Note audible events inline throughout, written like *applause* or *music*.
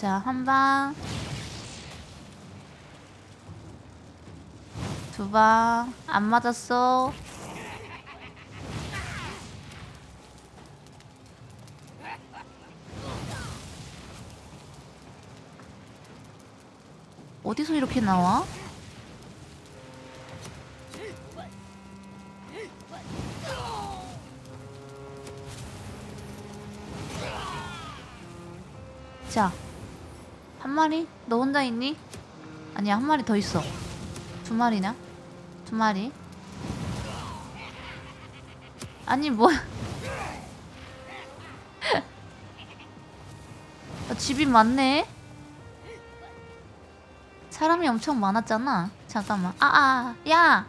자, 한 방. 두 방. 안 맞았어. 어디서 이렇게 나와? 마리? 너 혼자 있니? 아니야, 한 마리 더 있어. 두 마리나? 두 마리? 아니, 뭐. 어, *laughs* 집이 많네? 사람이 엄청 많았잖아. 잠깐만. 아, 아, 야!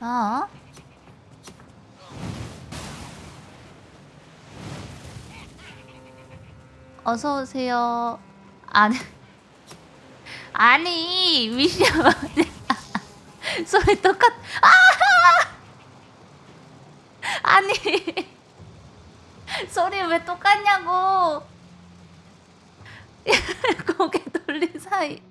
어? 어서 오세요. *laughs* 아니, 아니 미션 *laughs* 소리 똑같. 아! 아니 *laughs* 소리 왜 똑같냐고. 고개 돌린 사이.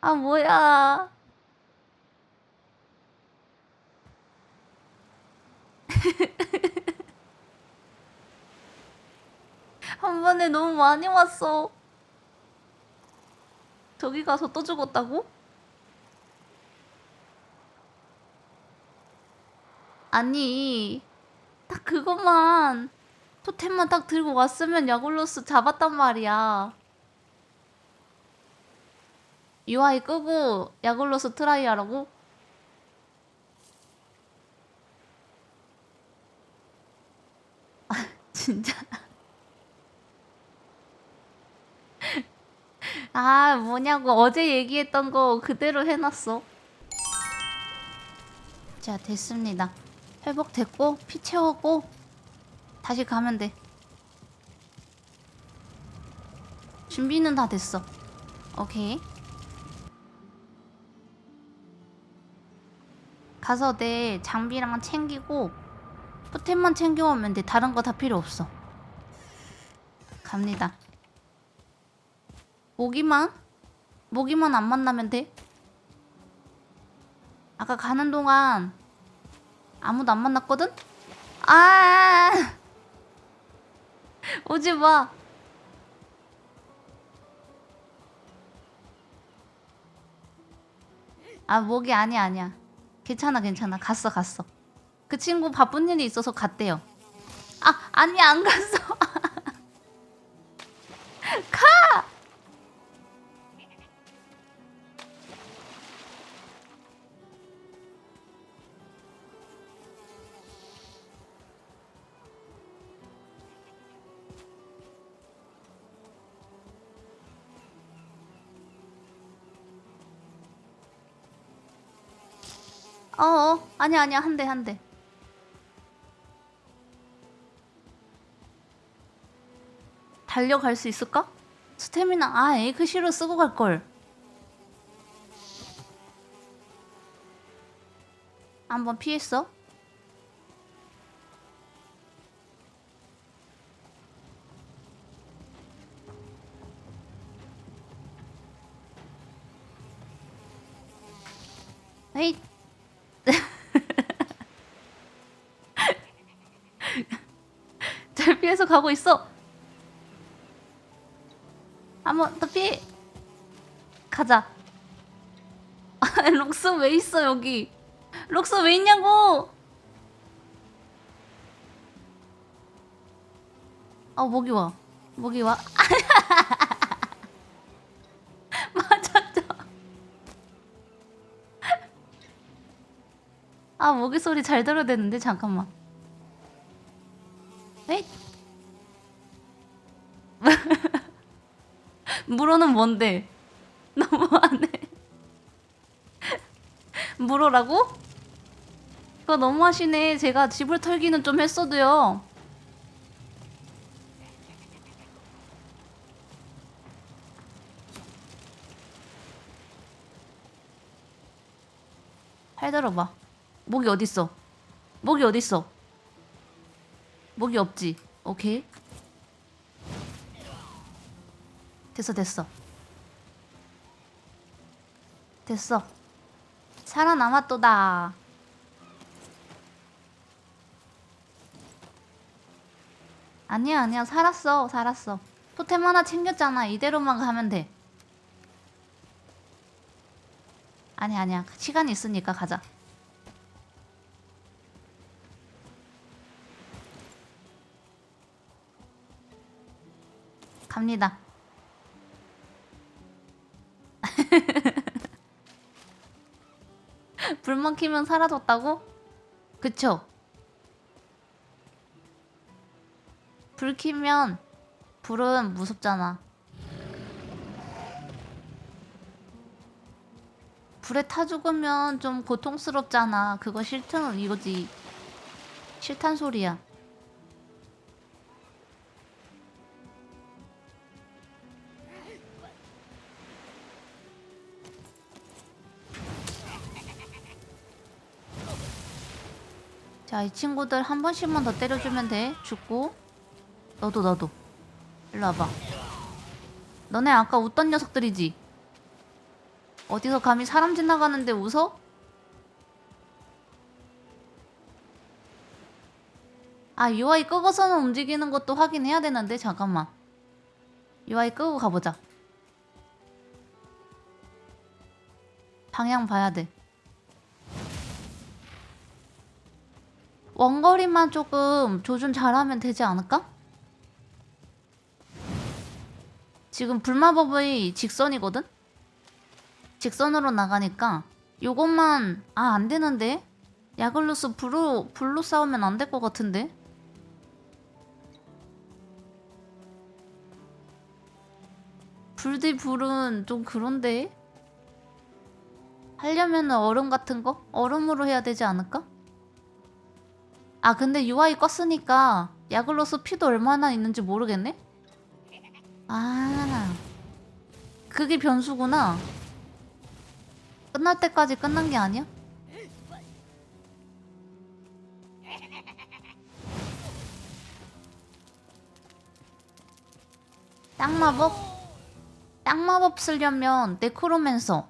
아 뭐야. *laughs* 한 번에 너무 많이 왔어. 저기 가서 또 죽었다고? 아니, 딱 그것만 토템만 딱 들고 왔으면 야골로스 잡았단 말이야. UI 끄고 야골로스 트라이 하라고? 진짜. *laughs* 아, 뭐냐고. 어제 얘기했던 거 그대로 해놨어. 자, 됐습니다. 회복됐고, 피 채웠고, 다시 가면 돼. 준비는 다 됐어. 오케이. 가서 내 장비랑 챙기고, 포템만 챙겨오면 돼. 다른 거 다 필요 없어. 갑니다. 모기만? 모기만 안 만나면 돼? 아까 가는 동안 아무도 안 만났거든? 아! *laughs* 오지 마. 아, 모기 아니야, 아니야. 괜찮아, 괜찮아. 갔어, 갔어. 그 친구 바쁜 일이 있어서 갔대요. 아, 아니, 안 갔어. *laughs* 가! 어어 아니야 아니야 한 대 한대 달려갈 수 있을까? 스태미나 아 에이크시로 쓰고 갈 걸 한번 피했어? 에이 *laughs* 잘 피해서 가고 있어. 한번 더 피. 가자. 아, *laughs* 록스 왜 있어 여기? 록스 왜 있냐고? 아 목이 와. 목이 와. *laughs* 맞았죠. 아 모기 소리 잘 들어야 되는데 잠깐만. 에잇. 물어는 뭔데? *laughs* 너무하네. 물어라고? 그거 너무하시네. 제가 집을 털기는 좀 했어도요. 팔 들어봐. 목이 어딨어? 목이 어딨어? 목이 없지? 오케이 됐어 됐어. 됐어. 살아남았도다. 아니야 아니야. 살았어 살았어. 토템 하나 챙겼잖아. 이대로만 가면 돼. 아니야 아니야. 시간 있으니까 가자. 갑니다 *laughs* 불만 키면 사라졌다고? 그쵸? 불 키면 불은 무섭잖아. 불에 타 죽으면 좀 고통스럽잖아. 그거 싫다는 이거지. 싫단 소리야. 자, 이 친구들 한 번씩만 더 때려주면 돼. 죽고. 너도, 너도. 일로 와봐. 너네 아까 웃던 녀석들이지? 어디서 감히 사람 지나가는데 웃어? 아, UI 끄고서는 움직이는 것도 확인해야 되는데, 잠깐만. UI 끄고 가보자. 방향 봐야 돼. 원거리만 조금 조준 잘하면 되지 않을까? 지금 불마법의 직선이거든? 직선으로 나가니까 요것만 아 안 되는데 야글루스 불로 불로 싸우면 안 될 것 같은데 불대 불은 좀 그런데 하려면 얼음 같은 거 얼음으로 해야 되지 않을까? 아 근데 UI 껐으니까 야글로스 피도 얼마나 있는지 모르겠네? 아 그게 변수구나 끝날 때까지 끝난 게 아니야? 땅마법? 땅마법 쓰려면 네크로맨서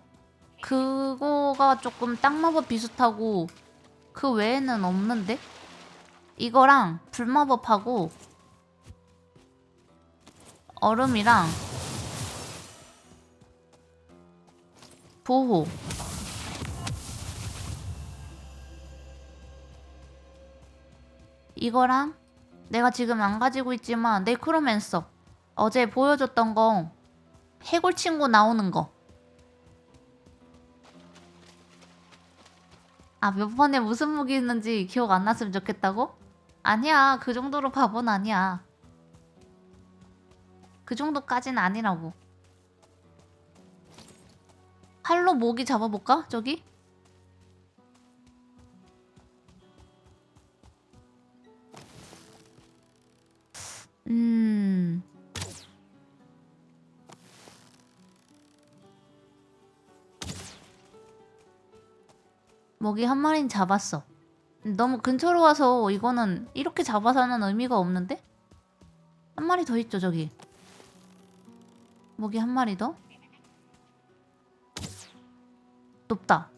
그거가 조금 땅마법 비슷하고 그 외에는 없는데? 이거랑 불마법하고 얼음이랑 보호. 이거랑 내가 지금 안 가지고 있지만 네크로맨서. 어제 보여줬던 거 해골 친구 나오는 거. 아, 몇 번에 무슨 무기 있는지 기억 안 났으면 좋겠다고? 아니야, 그 정도로 바보는 아니야. 그 정도까진 아니라고. 팔로 모기 잡아볼까? 저기? 음. 모기 한 마리는 잡았어. 너무 근처로 와서 이거는 이렇게 잡아서는 의미가 없는데? 한 마리 더 있죠, 저기. 모기 한 마리 더? 높다.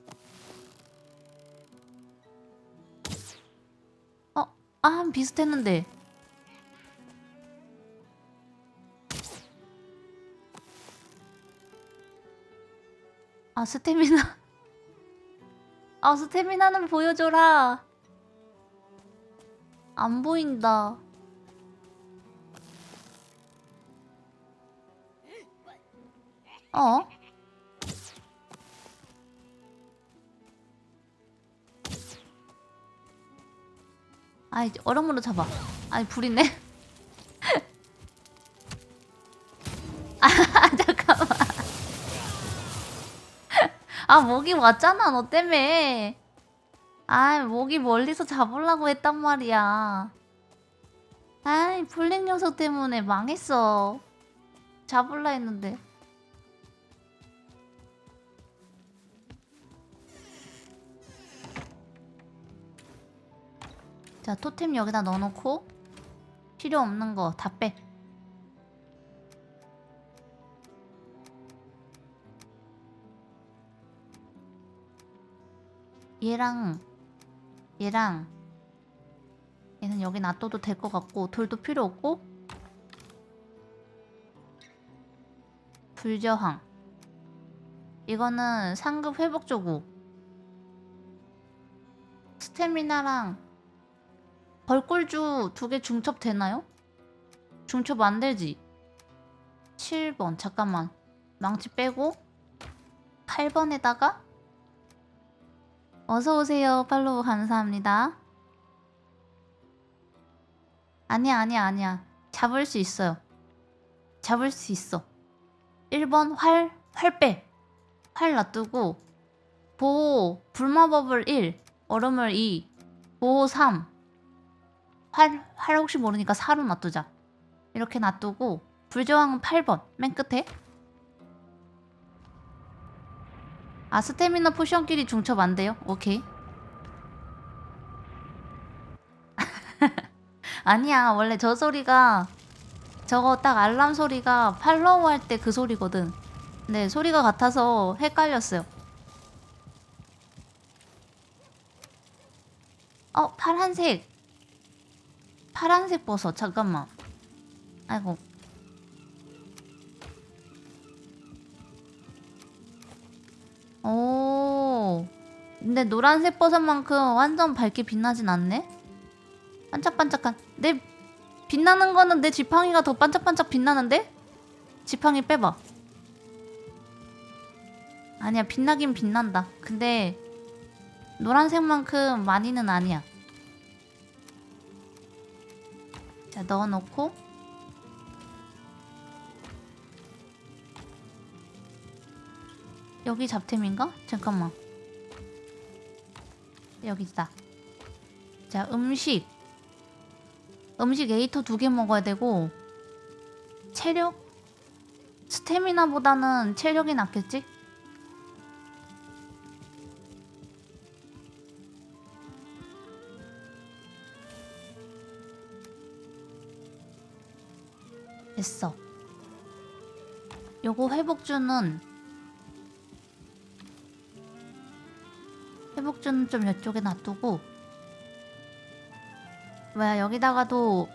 어, 아, 비슷했는데. 아, 스태미나. *laughs* 아, 스태미나는 보여줘라. 안 보인다. 어? 아이, 얼음으로 잡아. 아니, 불이네. *laughs* 아, 잠깐만. 아, 모기 왔잖아, 너 때문에. 아, 모기 멀리서 잡으려고 했단 말이야. 아이, 블랙 녀석 때문에 망했어. 잡을라 했는데. 자 토템 여기다 넣어놓고 필요 없는 거 다 빼. 얘랑 얘랑 얘는 여기 놔둬도 될 것 같고 돌도 필요 없고 불저항. 이거는 상급 회복 조구. 스태미나랑 벌꿀주 두 개 중첩 되나요? 중첩 안 되지. 7번 잠깐만. 망치 빼고 8번에다가 어서오세요 팔로우 감사합니다 아니야 아니야 아니야 잡을 수 있어요 잡을 수 있어 1번 활, 활 빼. 활 놔두고 보호 불마법을 1, 얼음을 2, 보호 3. 활, 활 혹시 모르니까 4로 놔두자. 이렇게 놔두고 불저항은 8번 맨 끝에 아 스태미너 포션끼리 중첩 안 돼요? 오케이 *laughs* 아니야 원래 저 소리가 저거 딱 알람 소리가 팔로우 할 때 그 소리거든. 네, 소리가 같아서 헷갈렸어요. 어, 파란색. 파란색 버섯. 잠깐만. 아이고. 근데 노란색 버섯만큼 완전 밝게 빛나진 않네? 반짝반짝한. 내 빛나는 거는 내 지팡이가 더 반짝반짝 빛나는데? 지팡이 빼봐. 아니야, 빛나긴 빛난다. 근데 노란색만큼 많이는 아니야. 자, 넣어놓고 여기 잡템인가? 잠깐만. 여기 있다. 자, 음식. 음식 에이터 두 개 먹어야 되고 체력 스태미나보다는 체력이 낫겠지? 됐어. 요거 회복주는 회복주는 좀 이쪽에 놔두고 뭐야 여기다가도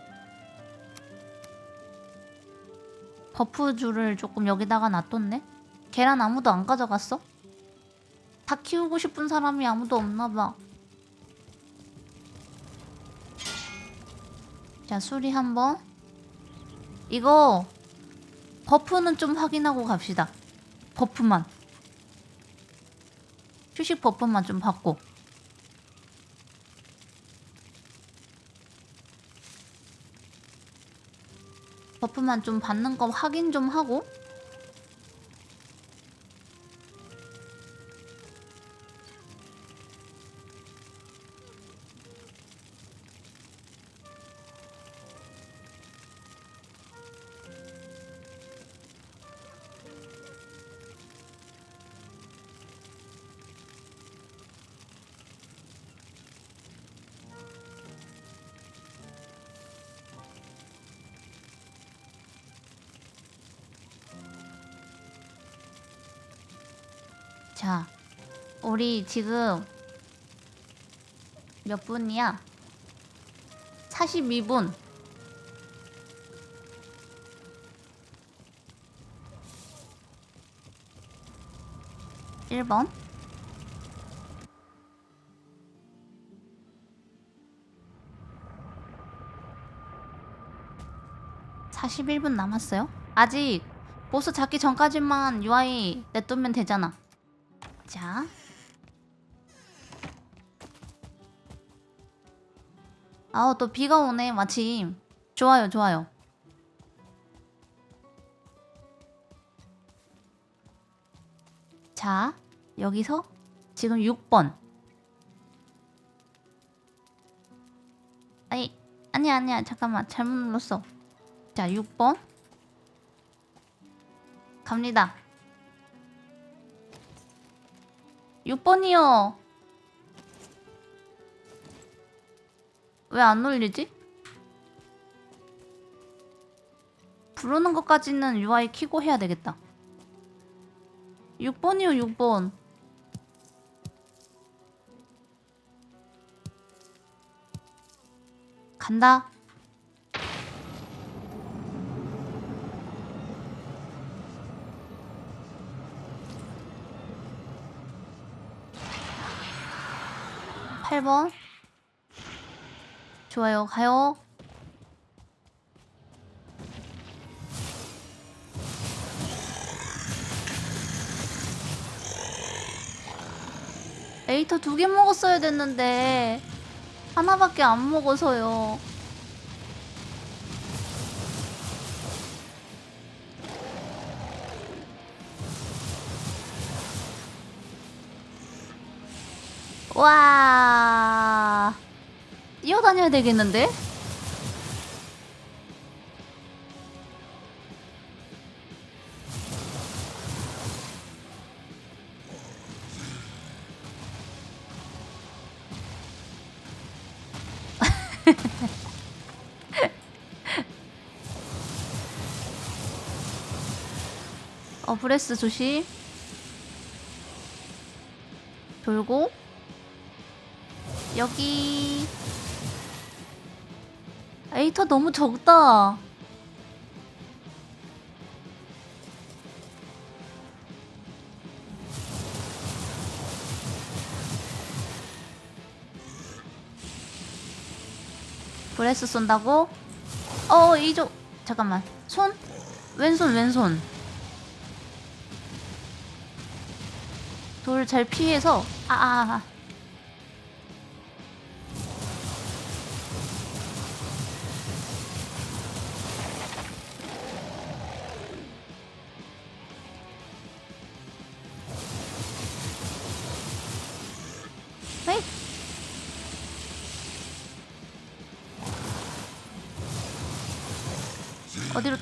버프줄을 조금 여기다가 놔뒀네? 계란 아무도 안 가져갔어? 다 키우고 싶은 사람이 아무도 없나봐 자 수리 한번 이거 버프는 좀 확인하고 갑시다 버프만 휴식 버프만 좀 받고. 버프만 좀 받는 거 확인 좀 하고 우리 지금 몇 분이야? 42분. 일번 41분 남았어요? 아직 보스 잡기 전까지만 UI 냅두면 되잖아. 자. 아우 또 비가 오네 마침. 좋아요 좋아요. 자 여기서 지금 6번. 아니 아니 아니야 잠깐만 잘못 눌렀어. 자 6번 갑니다. 6번이요. 왜안 울리지? 부르는 것까지는 UI 키고 해야 되겠다. 6번이요, 6번. 간다. 팔번 좋아요, 가요. 에이터 두 개 먹었어야 됐는데 하나밖에 안 먹어서요. 와 뛰어다녀야 되겠는데? *laughs* 어 브레스 조심. 돌고. 여기 에이터 너무 적다 브레스 쏜다고? 어 이쪽 잠깐만 손? 왼손 왼손 돌 잘 피해서 아, 아, 아.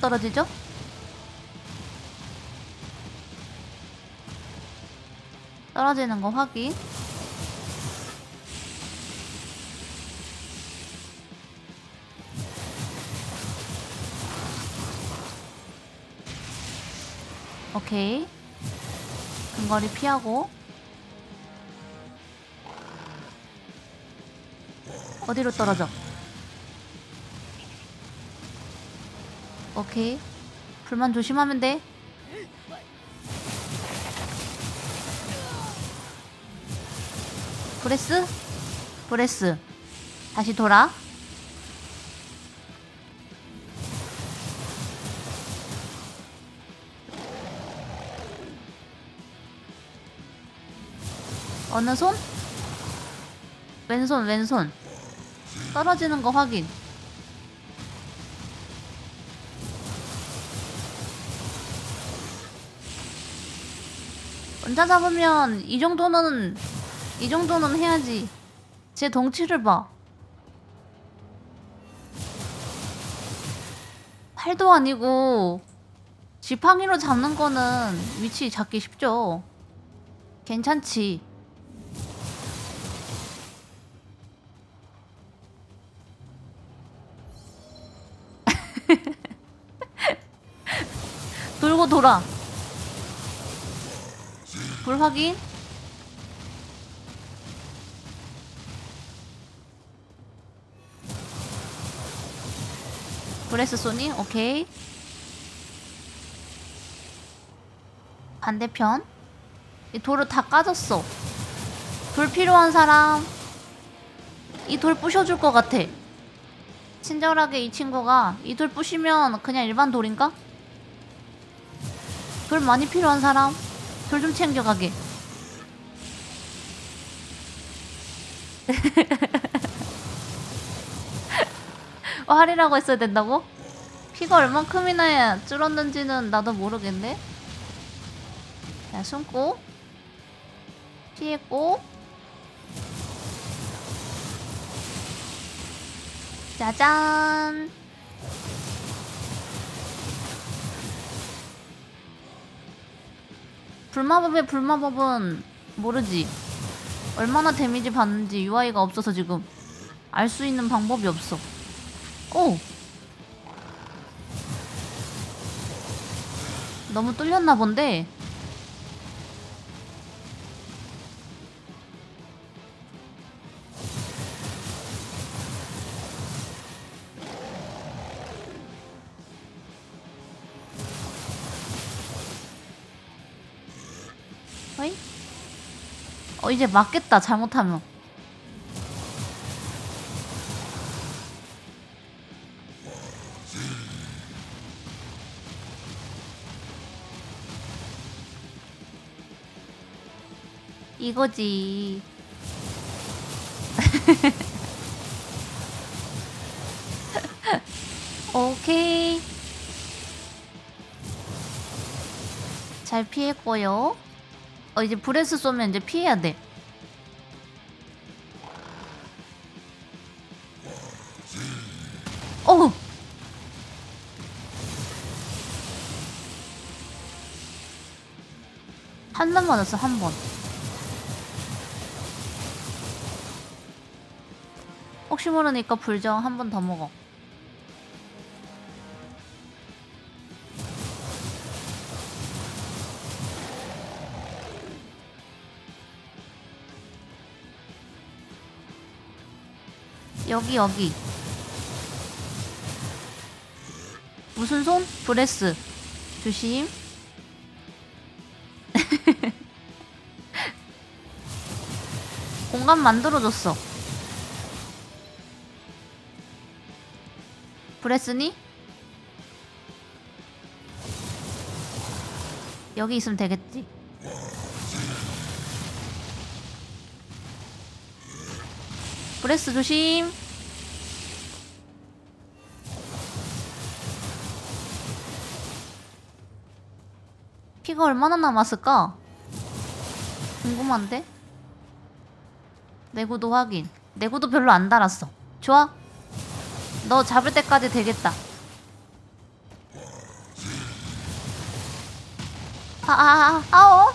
떨어지죠? 떨어지는 거 확인. 오케이. 근거리 피하고. 어디로 떨어져? 오케이. 불만 조심하면 돼. 브레스? 브레스. 다시 돌아. 어느 손? 왼손, 왼손. 떨어지는 거 확인. 혼자 잡으면 이 정도는 이 정도는 해야지. 제 덩치를 봐. 팔도 아니고 지팡이로 잡는 거는 위치 잡기 쉽죠. 괜찮지. *laughs* 돌고 돌아. 불 확인. 브레스 소니 오케이. 반대편. 이 돌을 다 까졌어. 돌 필요한 사람. 이 돌 부셔줄 것 같아. 친절하게 이 친구가 이 돌 부시면 그냥 일반 돌인가? 돌 많이 필요한 사람. 돌 좀 챙겨가게. *laughs* 어, 할이라고 했어야 된다고? 피가 얼만큼이나 줄었는지는 나도 모르겠네. 자, 숨고 피했고 짜잔 불마법의 불마법은 모르지 얼마나 데미지 받는지 UI가 없어서 지금 알 수 있는 방법이 없어. 오! 너무 뚫렸나 본데. 어 이제 맞겠다 잘못하면. 이거지. *laughs* 오케이. 잘 피했고요 어 이제 브레스 쏘면 이제 피해야 돼. 어우 한번 맞았어 한 번. 혹시 모르니까 불정 한 번 더 먹어 여기 여기. 무슨 손? 브레스. 조심. *laughs* 공간 만들어줬어. 브레스니? 여기 있으면 되겠지? 브레스 조심 피가 얼마나 남았을까? 궁금한데? 내구도 확인. 내구도 별로 안 달았어. 좋아? 너 잡을 때까지 되겠다. 아, 아, 아, 아, 어?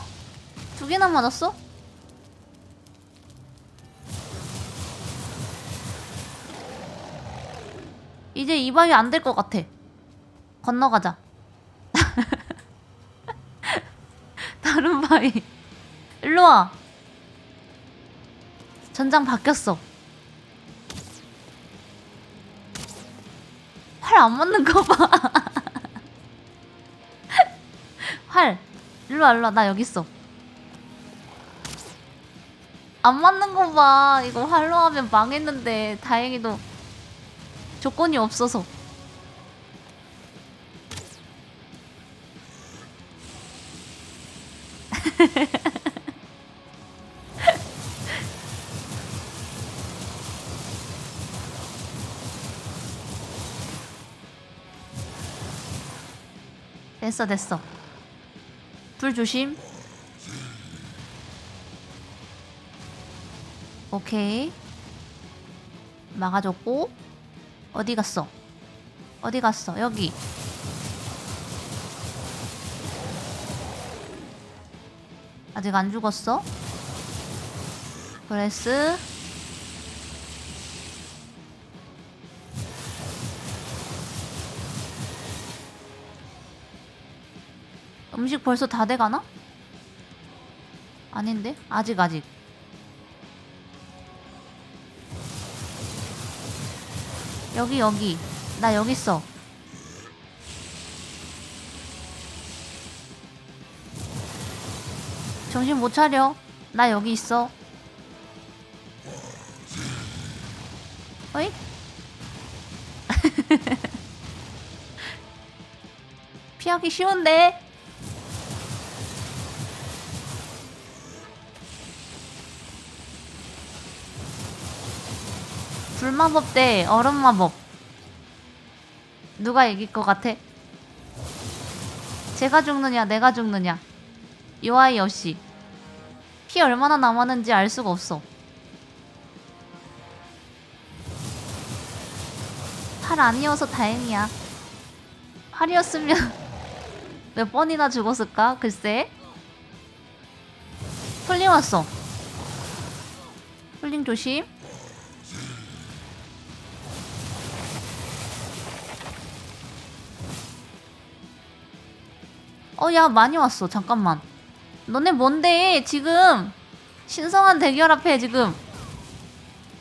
두 개나 맞았어? 이제 이 바위 안 될 것 같아. 건너가자. 다른 *laughs* 바위. 일로 와. 전장 바뀌었어. 활 안 맞는 거 봐. *laughs* 활. 일로 와, 일로 와. 나 여기 있어. 안 맞는 거 봐. 이거 활로 하면 망했는데 다행히도 조건이 없어서. *laughs* 됐어 됐어. 불 조심. 오케이. 막아줬고 어디 갔어? 어디 갔어? 여기 아직 안 죽었어? 브레스. 음식 벌써 다 돼가나? 아닌데? 아직 아직. 여기 여기. 나 여기 있어 정신 못 차려. 나 여기 있어. 어이? *laughs* 피하기 쉬운데? 불마법 대 얼음마법. 누가 이길 것 같아? 제가 죽느냐 내가 죽느냐 요아이 여씨 피 얼마나 남았는지 알 수가 없어. 팔 아니어서 다행이야. 팔이었으면 *laughs* 몇 번이나 죽었을까? 글쎄? 풀링 왔어. 풀링 조심. 어 야 많이 왔어. 잠깐만. 너네 뭔데? 지금 신성한 대결 앞에 지금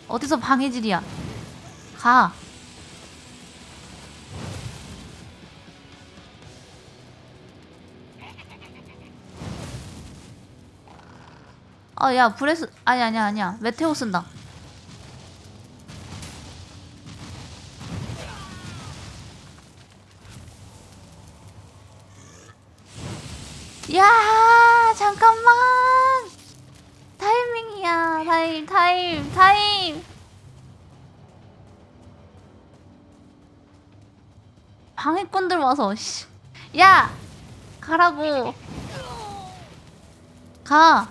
어디서 방해질이야? 가. 어, 야, 브레스, 아니, 아니야, 아니야. 메테오 쓴다. 야, 잠깐만. 타이밍이야. 타임, 타임, 타임. 방해꾼들 와서, 씨. 야! 가라고. 가.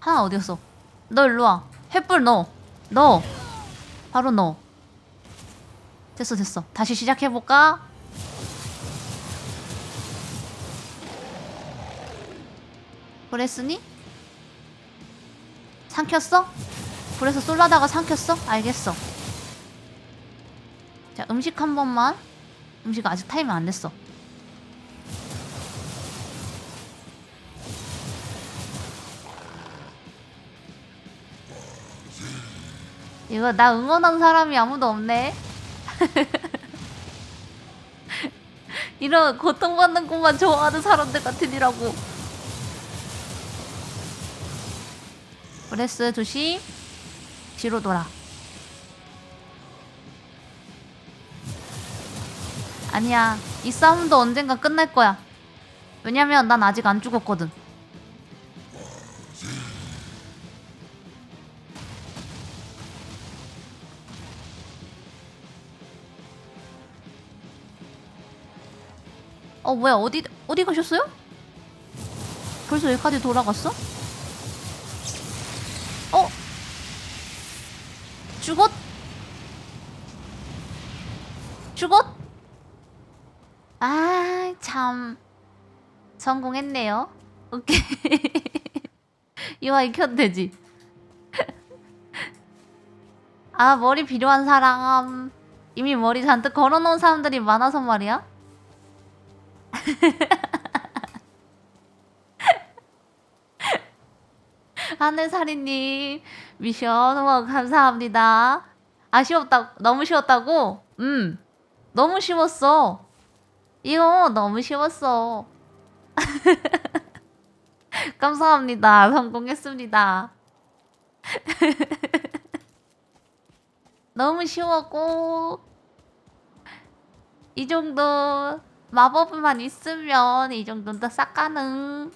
하나 어디였어? 너 일로 와. 횃불 넣어. 넣어. 바로 넣어. 됐어, 됐어. 다시 시작해볼까? 그랬으니? 삼켰어? 불에서 쏠라다가 삼켰어? 알겠어. 자, 음식 한 번만. 음식 아직 타이밍 안 됐어. 이거 나 응원한 사람이 아무도 없네. *laughs* 이런 고통받는 것만 좋아하는 사람들 같으니라고. 브레스 조심. 뒤로 돌아. 아니야. 이 싸움도 언젠가 끝날 거야. 왜냐면 난 아직 안 죽었거든. 어 뭐야 어디 어디 가셨어요? 벌써 여기까지 돌아갔어? 어? 죽었? 죽었? 아, 참. 성공했네요. 오케이. *laughs* 이와 익혀도 되지. *laughs* 아, 머리 필요한 사람. 이미 머리 잔뜩 걸어놓은 사람들이 많아서 말이야. *laughs* 하늘살이님 미션 후원 감사합니다. 아쉬웠다 너무 쉬웠다고? 음 너무 쉬웠어. 이거 너무 쉬웠어. *laughs* 감사합니다. 성공했습니다. *laughs* 너무 쉬웠고 이 정도 마법만 있으면 이 정도는 싹 가능.